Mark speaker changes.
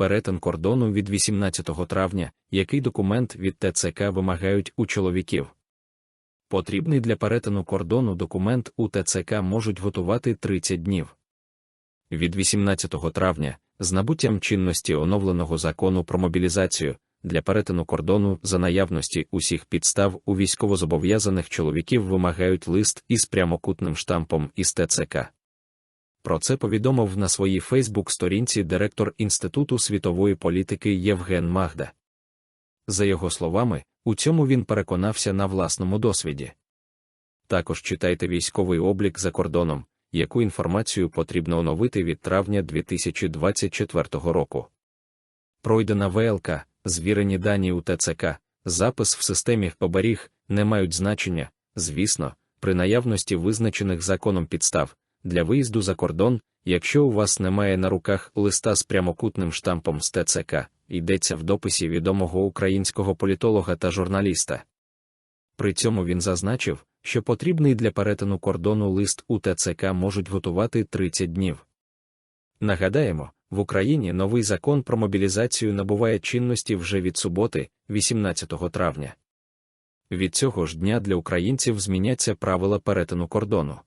Speaker 1: перетин кордону від 18 травня, який документ від ТЦК вимагають у чоловіків. Потрібний для перетину кордону документ у ТЦК можуть готувати 30 днів. Від 18 травня, з набуттям чинності оновленого закону про мобілізацію, для перетину кордону за наявності усіх підстав у військовозобов'язаних чоловіків вимагають лист із прямокутним штампом із ТЦК. Про це повідомив на своїй Фейсбук-сторінці директор Інституту світової політики Євген Магда. За його словами, у цьому він переконався на власному досвіді. Також читайте військовий облік за кордоном, яку інформацію потрібно оновити від травня 2024 року. Пройдена ВЛК, звірені дані у ТЦК, запис в системі оберіг не мають значення, звісно, при наявності визначених законом підстав для виїзду за кордон, якщо у вас немає на руках листа з прямокутним штампом з ТЦК, йдеться в дописі відомого українського політолога та журналіста. При цьому він зазначив, що потрібний для перетину кордону лист у ТЦК можуть готувати 30 днів. Нагадаємо, в Україні новий закон про мобілізацію набуває чинності вже від суботи, 18 травня. Від цього ж дня для українців зміняться правила перетину кордону.